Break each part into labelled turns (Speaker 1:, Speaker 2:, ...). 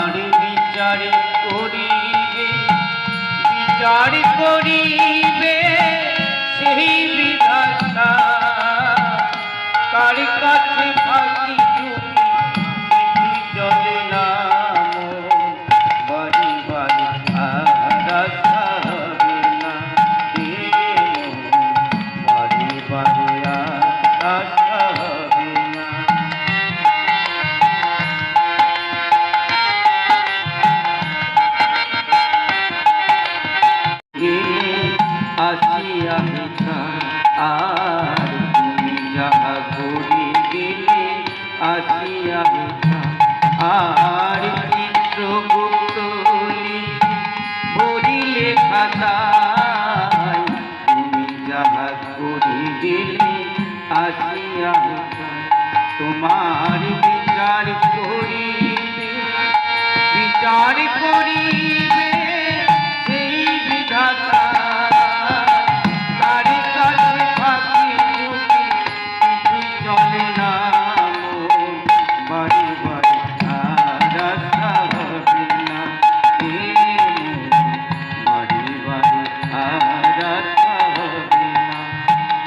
Speaker 1: তাহার বিচার করিবে বিচার করিবে সেই বিধাতা। কার কাছে ফাঁকি তুমি আর তুমি যাহা ঘুরি দিলে আসিয়া আর চিত্রগুপ্ত ভরিলে খাতায় তুমি যাহা ঘুরি দিলে আসিয়া তোমার বিচার করি বিচার করি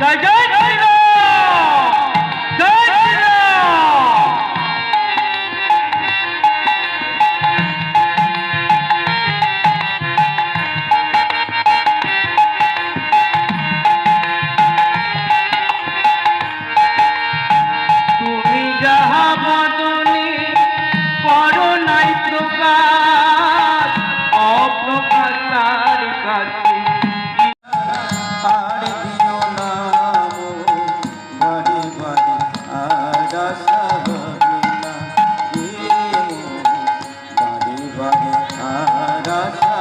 Speaker 1: Sergeant! 나